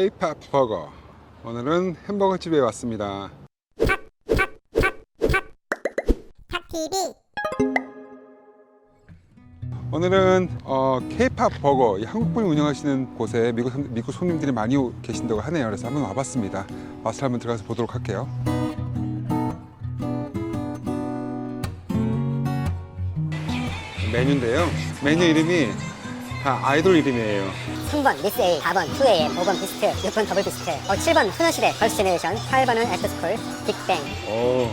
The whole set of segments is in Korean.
K-팝 버거. 오늘은 햄버거 집에 왔습니다. 탑TV 오늘은 어, K-팝 버거 이 한국분이 운영하시는 곳에 미국, 손- 미국 손님들이 많이 오- 계신다고 하네요. 그래서 한번 와봤습니다. 와서 한번 들어가서 보도록 할게요. 메뉴인데요. 메뉴 이름이 다 아이돌 이름이에요. 3번 미스 A 4번 2AM 5번 비스트 6번 더블 비스트 어, 7번 소녀시대 걸스 제네레이션 8번은 애프터스쿨 빅뱅 오,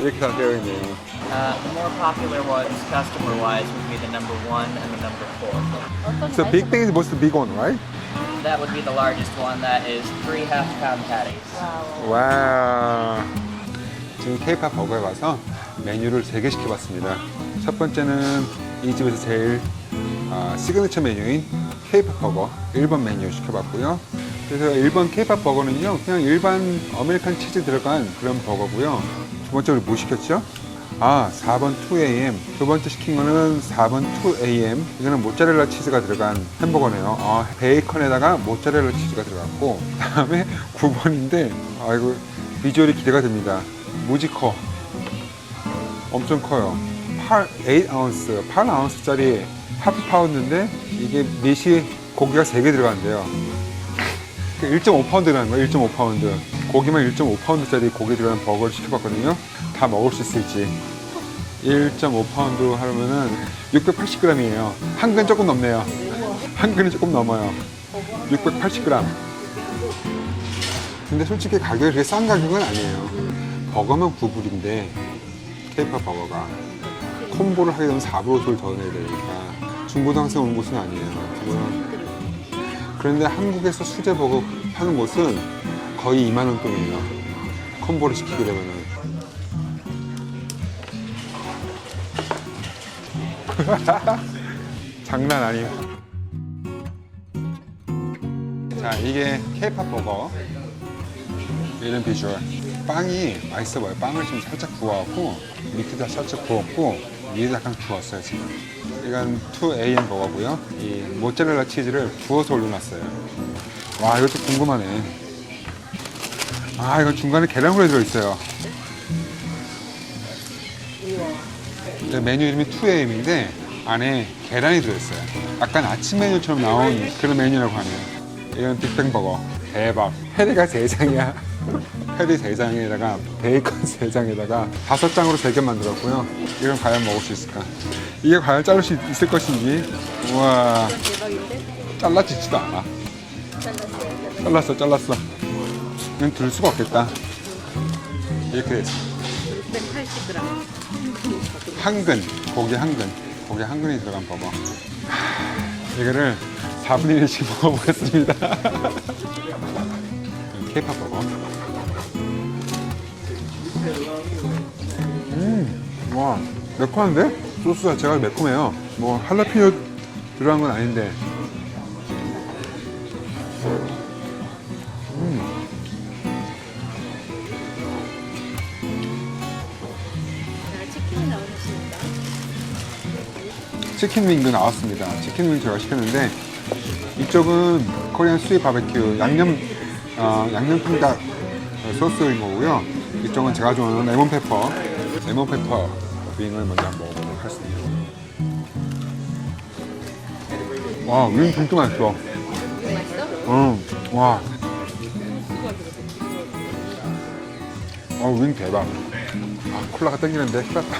이렇게 다 되어 있네요. Uh, the more popular ones, customer-wise, would be the number one and the number four. So Big Bang is most big one, right? That would be the largest one. That is three half-pound patties. 와. 지금 K-팝 버거에 와서 메뉴를 3개 시켜봤습니다. 첫 번째는 이 집에서 제일 아, 시그니처 메뉴인 K-팝 버거 1번 메뉴 시켜봤고요. 그래서 1번 K-팝 버거는요, 그냥 일반 아메리칸 치즈 들어간 그런 버거고요. 두 번째로 뭐 시켰죠? 아, 4번 2AM. 두 번째 시킨 거는 4번 2AM. 이거는 모짜렐라 치즈가 들어간 햄버거네요. 아, 베이컨에다가 모짜렐라 치즈가 들어갔고, 그 다음에 9번인데, 아이고, 비주얼이 기대가 됩니다. 무지 커. 엄청 커요. 8, 8아운스, 8아운스짜리 하프 파운드인데, 이게 밑이 고기가 3개 들어간대요. 1.5파운드 라는 거예요, 1.5파운드. 고기만 1.5파운드짜리 고기 들어간 버거를 시켜봤거든요. 다 먹을 수 있을지. 1.5파운드 하면은 680g이에요. 한근 조금 넘네요. 한 근이 조금 넘어요. 680g. 근데 솔직히 가격이 그렇게 싼 가격은 아니에요. 버거면 9불인데, 케이팝 버거가. 콤보를 하게 되면 4불 5불 더 내야 되니까. 중고등학생 오는 곳은 아니에요. 지금 그런데 한국에서 수제 버거 파는 곳은 거의 2만 원 돈이에요. 콤보를 시키게 되면은. 장난 아니에요. 자, 이게 케이팝 버거. 이런 비주얼. 빵이 맛있어 보여요. 빵을 지금 살짝 구워갖고, 밑에다 살짝 구웠고, 위에다 약간 구웠어요, 지금. 이건 2AM 버거고요. 이 모짜렐라 치즈를 구워서 올려놨어요. 와, 이것도 궁금하네. 아, 이거 중간에 계란후라이 들어있어요. 네, 메뉴 이름이 2AM인데, 안에 계란이 들어있어요. 약간 아침 메뉴처럼 나온 그런 메뉴라고 하네요. 이건 빅뱅 버거. 대박. 페리가 3장이야. 페리 3장에다가 베이컨 3장에다가 다섯 장으로 3개 만들었고요. 이건 과연 먹을 수 있을까? 이게 과연 자를 수 있을 것인지. 우와. 잘라지지도 않아. 잘랐어, 잘랐어. 이건 들 수가 없겠다. 이렇게 됐어. 680g. 한 근, 고기 한 근, 고기 한 근이 들어간 버거. 하, 이거를 4분의 1씩 먹어보겠습니다. 케이팝 버거. 음, 와, 매콤한데? 소스 자체가 매콤해요. 뭐, 할라피뇨 들어간 건 아닌데. 치킨이 나오셨습니다. 치킨 윙도 나왔습니다. 치킨 윙 제가 시켰는데 이쪽은 코리안 스위 바베큐 양념 어, 양념 통닭 소스인 거고요. 이쪽은 제가 좋아하는 레몬 페퍼 레몬 페퍼 윙을 먼저 한번 먹어보도록 하겠습니다. 와, 윙 진짜 맛있어. 응, 와. 어, 윙 대박. 아, 콜라가 땡기는데 큰일 났다.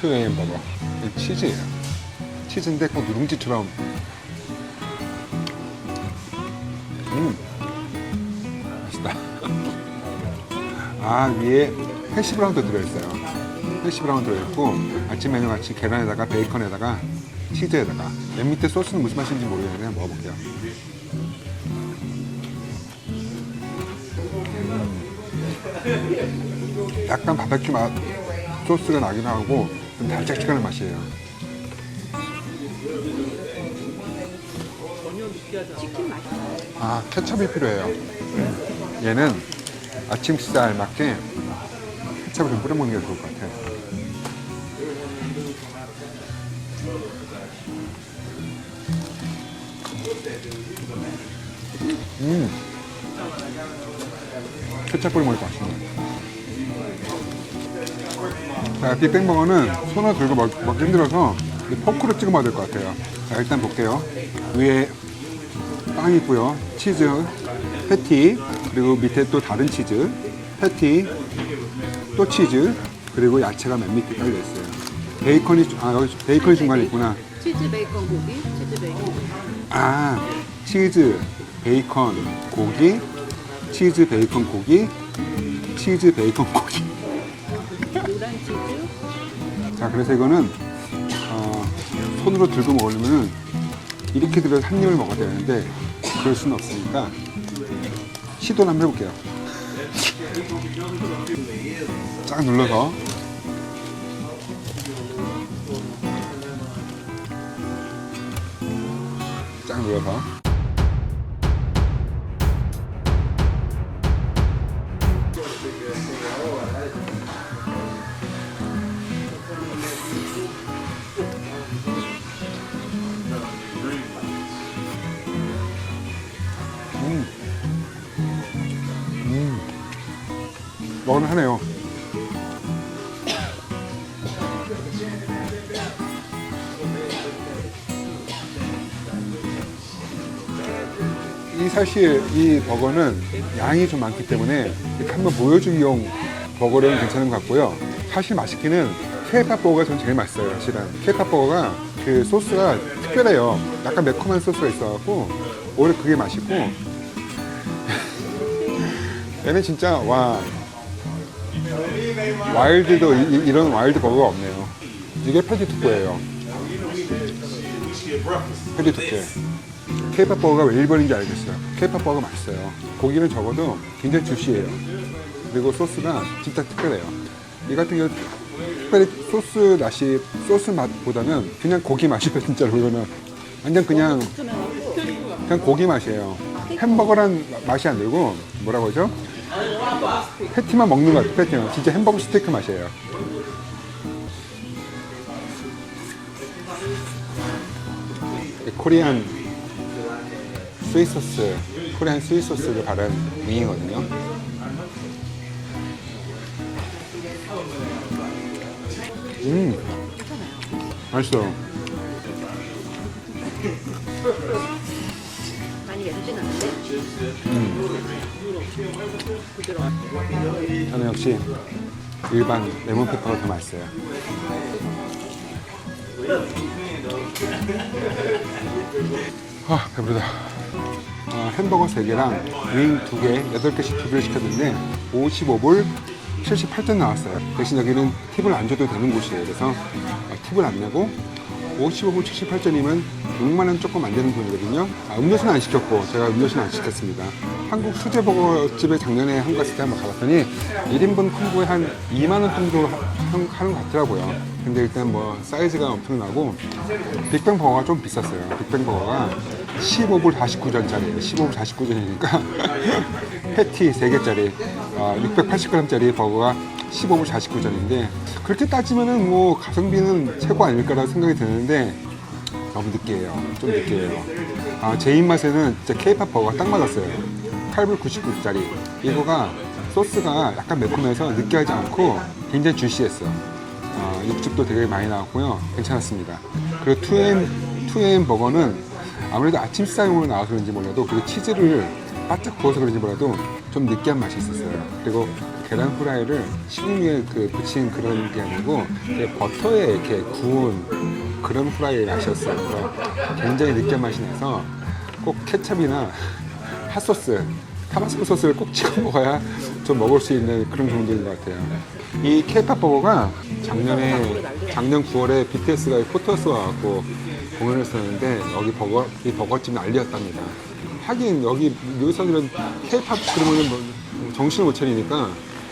2AM 버거. 이 치즈예요. 치즈인데 꼭 누룽지처럼. 음. 맛있다. 아, 위에 해시 브라운도 들어있어요. 해시 브라운 들어있고, 아침 메뉴 같이 계란에다가 베이컨에다가 치즈에다가. 맨 밑에 소스는 무슨 맛인지 모르겠는데 먹어볼게요. 음. 약간 바베큐 맛 소스가 나긴 하고 좀 달짝지근한 맛이에요. 치킨 맛있어요. 아 케첩이 필요해요. 얘는 아침 식사 알맞게 케첩을 좀 뿌려 먹는 게 좋을 것 같아요. 음. 케찹 뿌려 먹으니까 맛있네. 자, 빅뱅버거는 손을 들고 먹, 먹기 힘들어서 이 포크로 찍어 먹어야 될 것 같아요. 자, 일단 볼게요. 위에 빵이 있고요. 치즈, 패티, 그리고 밑에 또 다른 치즈, 패티, 또 치즈, 그리고 야채가 맨 밑에 깔려 있어요. 베이컨이, 아, 여기 베이컨이 중간에 있구나. 치즈 베이컨 고기, 치즈 베이컨 고기. 아, 치즈, 베이컨, 고기, 치즈, 베이컨, 고기, 치즈, 베이컨, 고기. 노란 치즈, 자, 그래서 이거는 어, 손으로 들고 먹으려면은 이렇게 들어서 한 입을 먹어야 되는데 그럴 수는 없으니까 시도를 한번 해볼게요. 쫙 눌러서 쫙 눌러서 먹으면 하네요. 이 사실 이 버거는 양이 좀 많기 때문에 이렇게 한번 보여주기용 버거는 괜찮은 것 같고요. 사실 맛있기는 케이팝 버거가 전 제일 맛있어요. 사실은 케이팝 버거가 그 소스가 특별해요. 약간 매콤한 소스가 있어갖고 오히려 그게 맛있고 얘는 진짜 와 와일드도 이, 런 와일드 버거가 없네요. 이게 패티 투코예요. 패티 투코. 케이팝 버거가 왜 1번인지 알겠어요. 케이팝 버거 맛있어요. 고기는 적어도 굉장히 주시해요. 그리고 소스가 진짜 특별해요. 이 같은 경우 특별히 소스 맛이 소스 맛보다는 그냥 고기 맛이에요. 진짜로 이거는 완전 그냥 그냥 고기 맛이에요. 햄버거란 맛이 안 들고 뭐라고 하죠? 패티만 먹는 것 같아요. 패티만 진짜 햄버거 스테이크 맛이에요. 이 코리안 스위 소스, 코리안 스위 소스를 바른 윙이거든요. 음, 맛있어. 많 저는 역시 일반 레몬 페퍼가 더 맛있어요. 아, 배부르다. 어, 햄버거 3개랑 윙 2개, 8개씩 두 개를 시켰는데 55불 78점 나왔어요. 대신 여기는 팁을 안 줘도 되는 곳이에요. 그래서 어, 팁을 안 내고 55불 78점이면 6만원 조금 안 되는 돈이거든요. 아, 음료수는 안 시켰고, 제가 음료수는 안 시켰습니다. 한국 수제버거집에 작년에 한국 갔을 때 한번 가봤더니 1인분 콤보에 한 2만원 정도 하- 하는 것 같더라고요. 근데 일단 뭐 사이즈가 엄청나고 빅뱅 버거가 좀 비쌌어요. 빅뱅 버거가 15불 49전짜리예요. 15불 49전이니까 패티 3개짜리 680g짜리 버거가 15불 49전인데 그렇게 따지면은 뭐 가성비는 최고 아닐까라는 생각이 드는데 너무 느끼해요. 좀 느끼해요. 아, 제 입맛에는 진짜 케이팝 버거가 딱 맞았어요. 8불 99짜리. 이거가 소스가 약간 매콤해서 느끼하지 않고 굉장히 주시했어. 어, 육즙도 되게 많이 나왔고요. 괜찮았습니다. 그리고 2M, 2M 버거는 아무래도 아침 식사용으로 나와서 그런지 몰라도 그 치즈를 바짝 구워서 그런지 몰라도 좀 느끼한 맛이 있었어요. 그리고 계란 후라이를 식용 위에 그 붙인 그런 게 아니고 버터에 이렇게 구운 그런 후라이 맛이었어요. 굉장히 느끼한 맛이 나서 꼭 케찹이나 핫소스, 타바스코 소스를 꼭 찍어 먹어야 좀 먹을 수 있는 그런 정도인 것 같아요. 이 케이팝 버거가 작년에 작년 9월에 BTS가 포토스 와갖고 공연을 했었는데 여기 버거 이 버거집 난리였답니다. 하긴 여기 미국 사람들은 케이팝 그러면 뭐 정신을 못 차리니까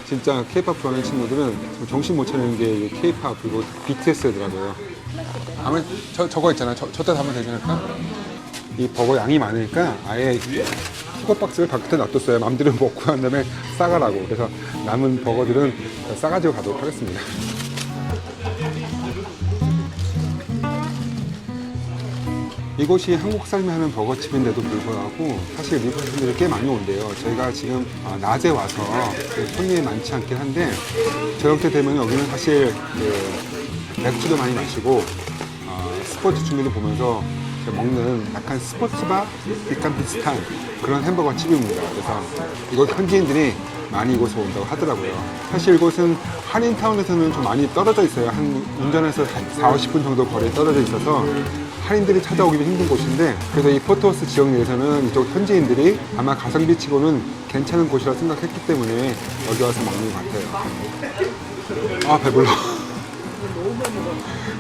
진짜 케이팝 좋아하는 친구들은 정신 못 차리는 게 케이팝 그리고 BTS더라고요. 아무래도 저, 저거 있잖아. 저, 저때 담으면 되지 않을까? 이 버거 양이 많으니까 아예 수거 박스를 바깥에 놔뒀어요. 마음대로 먹고 한 다음에 싸가라고. 그래서 남은 버거들은 싸가지고 가도록 하겠습니다. 이곳이 한국 삶이 하는 버거집인데도 불구하고 사실 미국 분들이 꽤 많이 온대요. 저희가 지금 어, 낮에 와서 그 손님이 많지 않긴 한데 저렇게 되면 여기는 사실 그 맥주도 많이 마시고 어, 스포츠 준비를 보면서 먹는 약간 스포츠바 약간 비슷한 그런 햄버거 집입니다. 그래서 이곳 현지인들이 많이 이곳에 온다고 하더라고요. 사실 이곳은 한인타운에서는 좀 많이 떨어져 있어요. 한 운전해서 4, 50분 정도 거리에 떨어져 있어서 한인들이 찾아오기도 힘든 곳인데 그래서 이 포토호스 지역 내에서는 이쪽 현지인들이 아마 가성비 치고는 괜찮은 곳이라 생각했기 때문에 여기 와서 먹는 것 같아요. 아 배불러.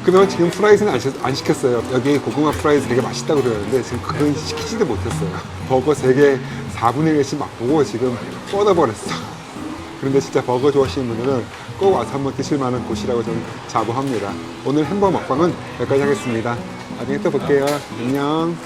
그러면 지금 프라이즈는 안, 시, 안 시켰어요. 여기 고구마 프라이즈 되게 맛있다고 그러는데 지금 그건 시키지도 못했어요. 버거 3개 4분의 1씩 맛보고 지금 뻗어버렸어. 그런데 진짜 버거 좋아하시는 분들은 꼭 와서 한번 드실 만한 곳이라고 저는 자부합니다. 오늘 햄버거 먹방은 여기까지 하겠습니다. 나중에 또 볼게요. 안녕.